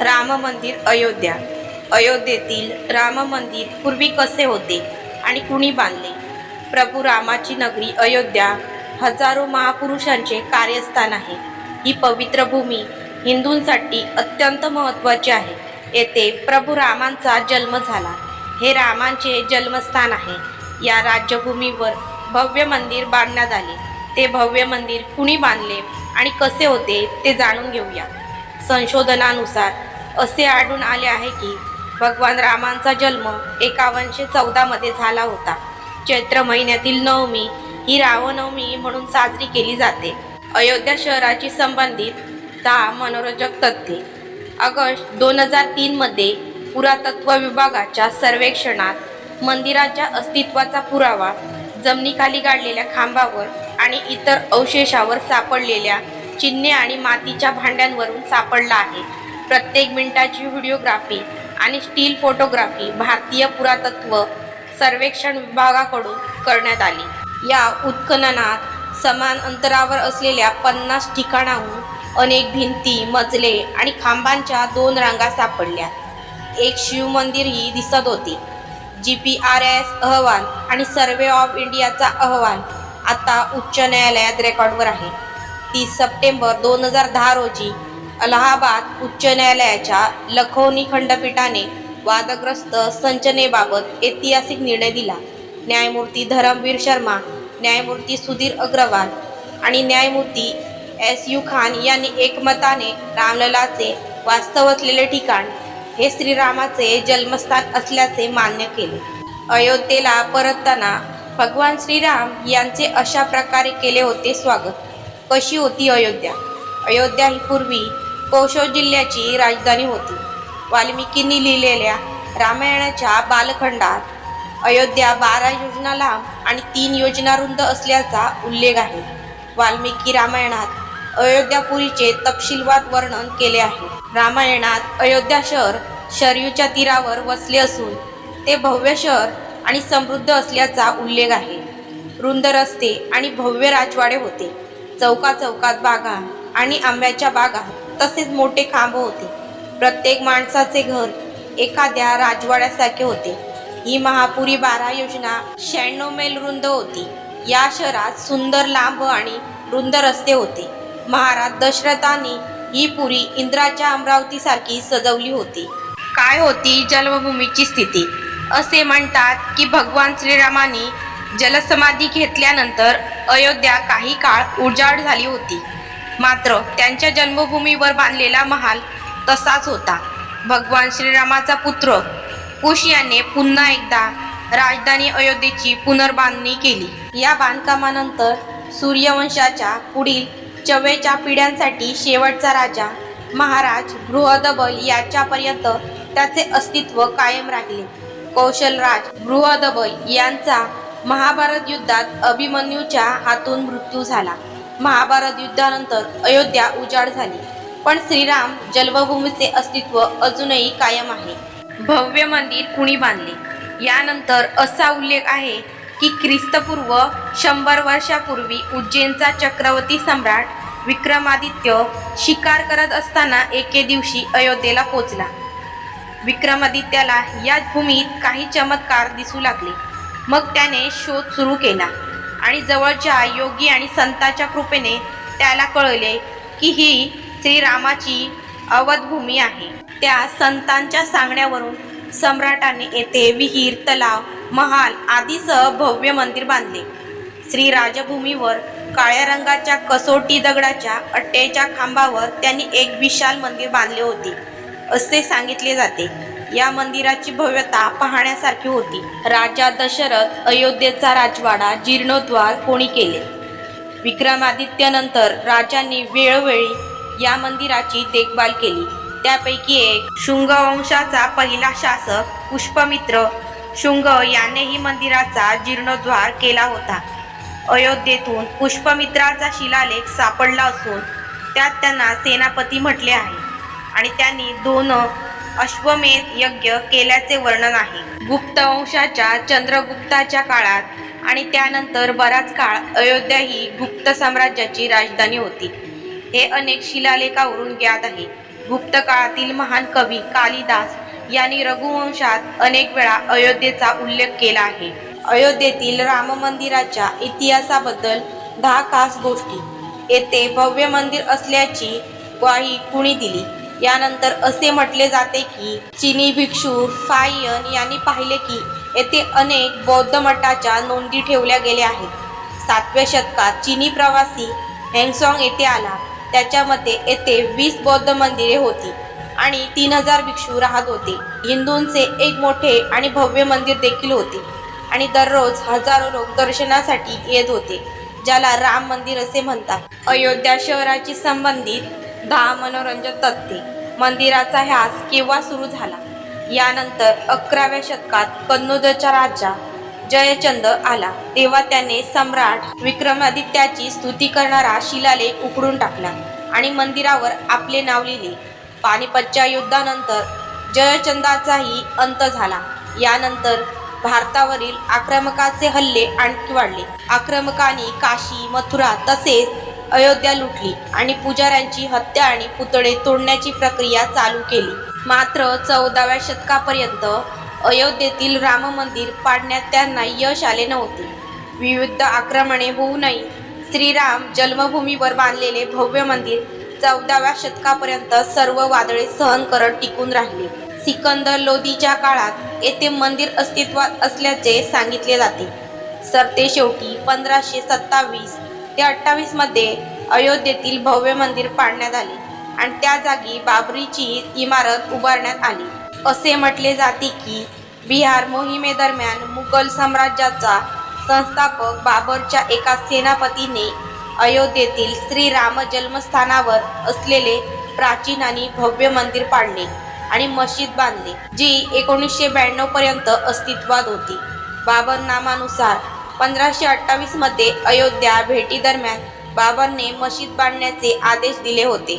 राम मंदिर अयोध्या. अयोध्येतील राम मंदिर पूर्वी कसे होते आणि कुणी बांधले? प्रभू रामाची नगरी अयोध्या हजारो महापुरुषांचे कार्यस्थान आहे. ही पवित्र भूमी हिंदूंसाठी अत्यंत महत्त्वाची आहे. येथे प्रभू रामांचा जन्म झाला. हे रामांचे जन्मस्थान आहे. या राज्यभूमीवर भव्य मंदिर बांधण्यात आले. ते भव्य मंदिर कुणी बांधले आणि कसे होते ते जाणून घेऊया. संशोधनानुसार असे आढळून आले आहे की भगवान रामांचा जन्म एकावनशे चौदामध्ये झाला होता. चैत्र महिन्यातील नवमी ही रावनवमी म्हणून साजरी केली जाते. अयोध्या शहराची संबंधित दहा मनोरंजक तथ्ये. ऑगस्ट दोन हजार तीनमध्ये पुरातत्व विभागाच्या सर्वेक्षणात मंदिराच्या अस्तित्वाचा पुरावा जमिनीखाली गाडलेल्या खांबावर आणि इतर अवशेषावर सापडलेल्या चिन्हे आणि मातीच्या भांड्यांवरून सापडला आहे. प्रत्येक मिनिटाची व्हिडिओग्राफी आणि स्टील फोटोग्राफी भारतीय पुरातत्व सर्वेक्षण विभागाकडून करण्यात आली. या उत्खननात समान अंतरावर असलेल्या पन्नास ठिकाणाहून अनेक भिंती मजले आणि खांबांच्या दोन रांगा सापडल्या. एक शिवमंदिरही दिसत होती. जी पी आर एस अहवाल आणि सर्वे ऑफ इंडियाचा अहवाल आता उच्च न्यायालयात रेकॉर्डवर आहे. तीस सप्टेंबर दोन हजार दहा रोजी अलाहाबाद उच्च न्यायालयाच्या लखौनी खंडपीठाने वादग्रस्त संचनेबाबत ऐतिहासिक निर्णय दिला. न्यायमूर्ती धरमवीर शर्मा न्यायमूर्ती सुधीर अग्रवाल आणि न्यायमूर्ती एस यू खान यांनी एकमताने रामललाचे वास्तव असलेले ठिकाण हे श्रीरामाचे जन्मस्थान असल्याचे मान्य केले. अयोध्येला परतताना भगवान श्रीराम यांचे अशा प्रकारे केले होते स्वागत. कशी होती अयोध्या? अयोध्या ही पूर्वी कौशल जिल्ह्याची राजधानी होती. वाल्मिकींनी लिहिलेल्या रामायणाच्या बालखंडात अयोध्या बारा योजना लांब आणि तीन योजना रुंद असल्याचा उल्लेख आहे. वाल्मिकी रामायणात अयोध्यापुरीचे तपशीलवार वर्णन केले आहे. रामायणात अयोध्या शहर शरयूच्या तीरावर वसले असून ते भव्य शहर आणि समृद्ध असल्याचा उल्लेख आहे. रुंद रस्ते आणि भव्य राजवाडे होते. चौका चौकात बागा आणि आंब्याच्या बागा तसेच मोठे खांब होते. प्रत्येक माणसाचे घर एखाद्या राजवाड्यासारखे होते. ही महापुरी बारा योजना शहाण्णव मैल रुंद होती. या शहरात सुंदर लांब आणि रुंद रस्ते होते. महाराज दशरथांनी ही पुरी इंद्राच्या अमरावतीसारखी सजवली होती. काय होती जन्मभूमीची स्थिती? असे म्हणतात की भगवान श्रीरामाने जलसमाधी घेतल्यानंतर अयोध्या काही काळ उजाड झाली होती. मात्र त्यांच्या जन्मभूमीवर बांधलेला महाल तसाच होता. भगवान श्रीरामाचा पुत्र कुश याने पुन्हा एकदा राजधानी अयोध्येची पुनर्बांधणी केली. या बांधकामानंतर सूर्यवंशाच्या पुढील चव्वेच्या पिढ्यांसाठी शेवटचा राजा महाराज बृहदबल याच्यापर्यंत त्याचे अस्तित्व कायम राहिले. कौशलराज बृहदबल यांचा महाभारत युद्धात अभिमन्यूच्या हातून मृत्यू झाला. महाभारत युद्धानंतर अयोध्या उजाड झाली. पण श्रीराम जन्मभूमीचे अस्तित्व अजूनही कायम आहे. भव्य मंदिर कुणी बांधले? यानंतर असा उल्लेख आहे की ख्रिस्तपूर्व शंभर वर्षापूर्वी उज्जैनचा चक्रवर्ती सम्राट विक्रमादित्य शिकार करत असताना एके दिवशी अयोध्येला पोचला. विक्रमादित्याला या भूमीत काही चमत्कार दिसू लागले. मग त्याने शोध सुरू केला. आणि जवळच्या योगी आणि संताच्या कृपेने त्याला कळले की ही श्रीरामाची अवधभूमी आहे. त्या संतांच्या सांगण्यावरून सम्राटाने येथे विहीर तलाव महाल आदीसह भव्य मंदिर बांधले. श्री राजभूमीवर काळ्या रंगाच्या कसोटी दगडाच्या अट्टेच्या खांबावर त्यांनी एक विशाल मंदिर बांधले होते असे सांगितले जाते. या मंदिराची भव्यता पाहण्यासारखी होती. राजा दशरथ अयोध्येचा राजवाडा जीर्णोद्वार कोणी केले? विक्रमादित्यनंतर राजांनी वेळोवेळी या मंदिराची देखभाल केली. त्यापैकी एक शुंगवंशाचा पहिला शासक पुष्पमित्र शुंग यानेही मंदिराचा जीर्णोद्धार केला होता. अयोध्येतून पुष्पमित्राचा शिलालेख सापडला असून त्यात त्यांना सेनापती म्हटले आहे आणि त्यांनी दोन अश्वमेध यज्ञ केल्याचे वर्णन आहे. गुप्त वंशाच्या चंद्रगुप्ताच्या काळात आणि त्यानंतर बराच काळ अयोध्या ही गुप्त साम्राज्याची राजधानी होती. हे अनेक शिलालेखावरून ज्ञात आहे. गुप्त काळातील महान कवी कालिदास यांनी रघुवंशात अनेक वेळा अयोध्येचा उल्लेख केला आहे. अयोध्येतील राम मंदिराच्या इतिहासाबद्दल दहा खास गोष्टी. येथे भव्य मंदिर असल्याची ग्वाही कुणी दिली? यानंतर असे म्हटले जाते की चिनी भिक्षू फायन यांनी पाहिले की येथे अनेक बौद्ध मठाच्या नोंदी ठेवल्या गेल्या आहेत. सातव्या शतकात चिनी प्रवासी हँगसॉंग येथे आला. त्याच्यामध्ये येथे वीस बौद्ध मंदिरे होती आणि तीन हजार भिक्षू राहत होते. हिंदूंचे एक मोठे आणि भव्य मंदिर देखील होते आणि दररोज हजारो लोक दर्शनासाठी येत होते ज्याला राम मंदिर असे म्हणतात. अयोध्या शहराची संबंधित दहा मनोरंजक तत्ते. मंदिराचा ह्यास केव्हा सुरू झाला? यानंतर अकराव्या शतकात कन्नौजचा राजा जयचंद आला. तेव्हा त्याने सम्राट विक्रमादित्याची स्तुती करणारा शिलालेख उकडून टाकला आणि मंदिरावर आपले नाव लिहिले. पानिपतच्या युद्धानंतर जयचंदाचाही अंत झाला. यानंतर भारतावरील आक्रमकाचे हल्ले आणखी वाढले. आक्रमकांनी काशी मथुरा तसेच अयोध्या लुटली आणि पुजाऱ्यांची हत्या आणि पुतळे तोडण्याची प्रक्रिया चालू केली. मात्र चौदाव्या शतकापर्यंत अयोध्येतील राम मंदिर पाडण्यात त्यांना यश आले नव्हते. विविध आक्रमणे होऊनही श्रीराम जन्मभूमीवर बांधलेले भव्य मंदिर चौदाव्या शतकापर्यंत सर्व वादळे सहन करत टिकून राहिले. सिकंदर लोधीच्या काळात येथे मंदिर अस्तित्वात असल्याचे सांगितले जाते. सरते शेवटी पंधराशे सत्तावीस ते अठ्ठावीसमध्ये अयोध्येतील भव्य मंदिर पाडण्यात आले आणि त्या जागी बाबरीची इमारत उभारण्यात आली. असे म्हटले जाते की बिहार मोहिमेदरम्यान मुघल साम्राज्याचा संस्थापक बाबरच्या एका सेनापतीने अयोध्येतील श्रीराम जन्मस्थानावर असलेले प्राचीन आणि भव्य मंदिर पाडले आणि मशीद बांधली जी एकोणीसशे ब्याण्णव पर्यंत अस्तित्वात होती. बाबर नामानुसार पंधराशे अठ्ठावीसमध्ये अयोध्या भेटीदरम्यान बाबरने मशीद बांधण्याचे आदेश दिले होते.